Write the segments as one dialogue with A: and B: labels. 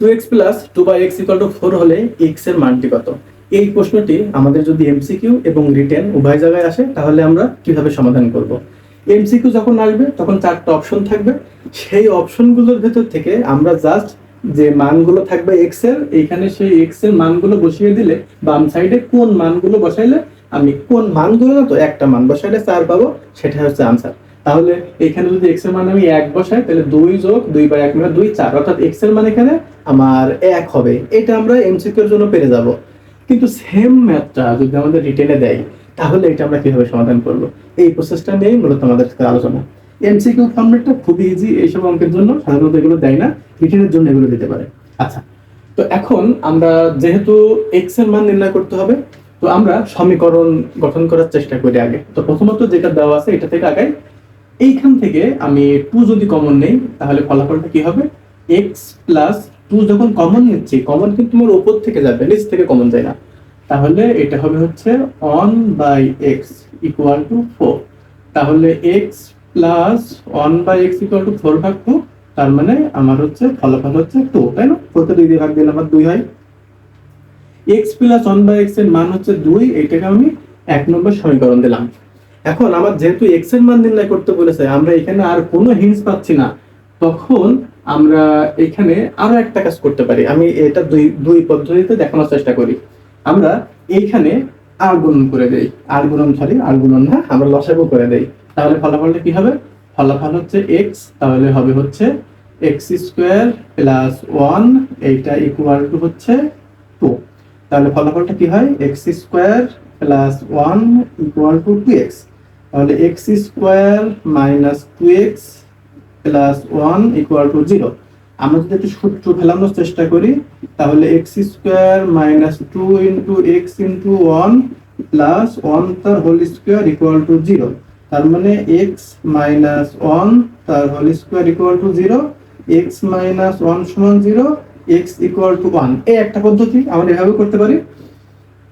A: Two plus two by x equal to four হলে এক্সের মানটি কত? এই প্রশ্নটি আমাদের যদি এমসিকিউ এবং রিটেন উভয় জায়গায় আসে, তাহলে আমরা কীভাবে সমাধান করব? এমসিকিউ যখন আসবে, তখন চারটা অপশন থাকবে। সেই অপশনগুলোর ভেতর থেকে আমরা জাস্ট যে মানগুলো থাকবে এক্সের, এইখানে সেই এক্সের মানগুলো বসিয়ে দিলে বাম সাইডে কোন মানগুলো বসাইলে, আমি কোন মানগুলো তো একটা মান বসাইলে চার পাবো, সেটা হচ্ছে আনসার তাহলে এখানে যদি এক্সের মান আমি এক বসাই, তাহলে দুই যোগ দুই বাই এক মানে দুই চার। অর্থাৎ এক্সের মান এখানে আমার এক হবে। এটা আমরা এমসিকিউ এর জন্য পেরে যাব। কিন্তু সেম ম্যাথটা যদি আমাদের রিটেনে দেয়, তাহলে এটা আমরা কীভাবে সমাধান করব? এই প্রসেসটা নিয়েই মূলত আমাদের আলোচনা। এমসিকিউ ফর্মেটটা খুবই ইজি এইসব অঙ্কের জন্য, সাধারণত এগুলো দেয় না রিটেনের জন্য এগুলো দিতে পারে। আচ্ছা তো এখন আমরা যেহেতু এক্সের মান নির্ণয় করতে হবে, তো আমরা সমীকরণ গঠন করার চেষ্টা করি আগে। তো প্রথমত যেটা দেওয়া আছে, এটা থেকে আগাই। এইখান থেকে আমি টু যদি কমন নেই, তাহলে ফলাফলটা কি হবে? এক্স প্লাস টু যখন কমন নিচ্ছি কমন কিন্তু তোমার উপর থেকে যাবে, নিচ থেকে কমন যায় না। তাহলে এটা হবে হচ্ছে one by x equal to four তাহলে x plus one by x equal to four ভাগ টু তার মানে আমার হচ্ছে ফলাফল হচ্ছে টু তাই না? ফোরকে দুই দিয়ে ভাগ দিলে আমার দুই হয়। এক্স প্লাস ওয়ান বাই এক্সের মান হচ্ছে দুই, এটাকে আমি এক নম্বর সমীকরণ দিলাম। এখন আমার যেহেতু এক্সের মান নির্ণয় করতে বলেছে, আমরা এখানে আর কোনো হিন্স পাচ্ছি না। তখন আমরা এখানে আরও একটা কাজ করতে পারি। আমি এটা দুই দুই পদ্ধতিতে দেখানোর চেষ্টা করি। আমরা এইখানে আর গুণন করে দেই। আর গুণন সরি আর গুণন না, আমরা লসাগু করে দেই। তাহলে ফলাফলটা কি হবে? ফলাফল হচ্ছে এক্স তাহলে হবে হচ্ছে এক্স স্কোয়ার প্লাস ওয়ান এইটা ইকুয়াল টু হচ্ছে টু তাহলে ফলাফলটা কি হয়? X square plus one equal to two x তাহলে x square minus two x plus one equal to zero আমরা যদি একটু সূত্র ফেলানোর চেষ্টা করি, তাহলে x square minus two into x into one plus one তার whole square equal to zero তার মানে এক্স মাইনাস ওয়ান তার whole square equal to zero x minus one সমান zero x equal to one এই একটা পদ্ধতি আমরা এভাবে করতে পারি।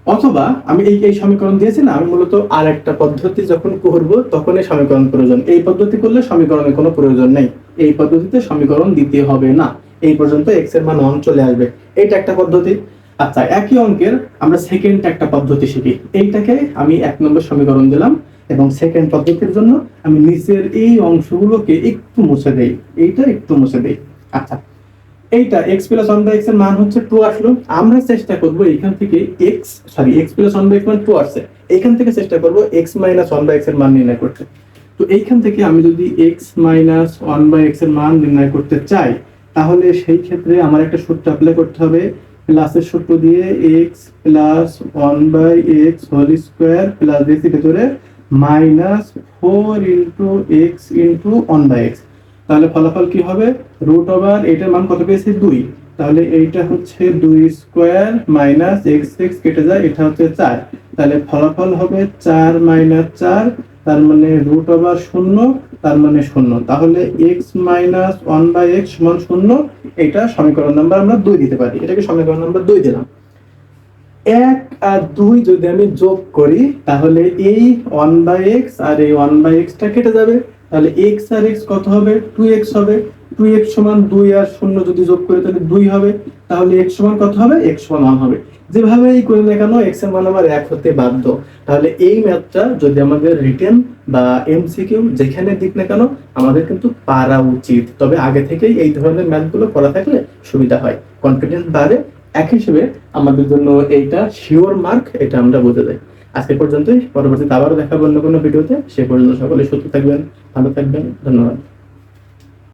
A: অথবা আমি এই এই সমীকরণ দিয়েছি না, আমি মূলত আর একটা পদ্ধতি যখন করব তখন এই সমীকরণ প্রয়োজন। এই পদ্ধতি করলে সমীকরণের কোনো প্রয়োজন নেই। এই পদ্ধতিতে সমীকরণ দিতে হবে না। এই পর্যন্ত এক্সের মান ওয়ান চলে আসবে। এইটা একটা পদ্ধতি। আচ্ছা একই অঙ্কের আমরা সেকেন্ড একটা পদ্ধতি শিখি। এইটাকে আমি এক নম্বর সমীকরণ দিলাম এবং সেকেন্ড পদ্ধতির জন্য আমি নিচের এই অংশগুলোকে একটু মুছে দেই। এইটা একটু মুছে দেই। আচ্ছা এইটা এক্স প্লাস ওয়ান বাই এক্সের মান হচ্ছে টু আসলো। আমরা চেষ্টা করব এখান থেকে x sorry x plus one by x মান টু আসছে। এখান থেকে চেষ্টা করব এক্স মাইনাস ওয়ান বাই এক্সের মান নির্ণয় করতে। তো এইখান থেকে আমি যদি এক্স মাইনাস ওয়ান বাই এক্সের মান নির্ণয় করতে চাই, তাহলে সেই ক্ষেত্রে আমার একটা সূত্র অ্যাপ্লাই করতে হবে। প্লাসের সূত্র দিয়ে x plus one by x whole square plus দিয়েছি ভেতরে minus four into x into one by x তাহলে ফলাফল কি হবে? রুট ওভার এটার মান কত পেয়েছি? দুই। তাহলে এইটা হচ্ছে দুই স্কোয়ার মাইনাস এক্স এক্স কেটে যায়, এটা হচ্ছে চার। তাহলে ফলাফল হবে চার মাইনাস চার, তার মানে রুট ওভার শূন্য, তার মানে শূন্য। তাহলে x minus one by x সমান শূন্য, এটা সমীকরণ নাম্বার আমরা দুই দিতে পারি। এটাকে সমীকরণ নাম্বার দুই দিলাম। এক আর দুই যদি আমি যোগ করি, তাহলে এই ওয়ান বাই এক্স আর এই ওয়ান বাই এক্সটা কেটে যাবে। তাহলে এক্স আর এক্স কত হবে? টু এক্স হবে। টু এক্স সমান দুই আর শূন্য যদি যোগ করি, তাহলে দুই হবে। তাহলে এক্স সমান কত হবে? এক্স সমান ওয়ান হবে। যেভাবেই করি না কেন এক্সের মান আমার এক হতে বাধ্য। তাহলে এই ম্যাথটা যদি আমাদের রিটেন বা এমসিকিউ যেখানে দিক না কেন, আমাদের কিন্তু পারা উচিত। তবে আগে থেকেই এই ধরনের ম্যাথগুলো করা থাকলে সুবিধা হয়। কনফিডেন্স বাড়ে। এক হিসেবে আমাদের জন্য এইটা শিওর মার্ক এটা আমরা বুঝে যাই। আজকে পর্যন্তই। পরবর্তীতে আবারও দেখাবো অন্য কোনো ভিডিওতে। সে পর্যন্ত সকলে সুস্থ থাকবেন, ভালো থাকবেন। ধন্যবাদ।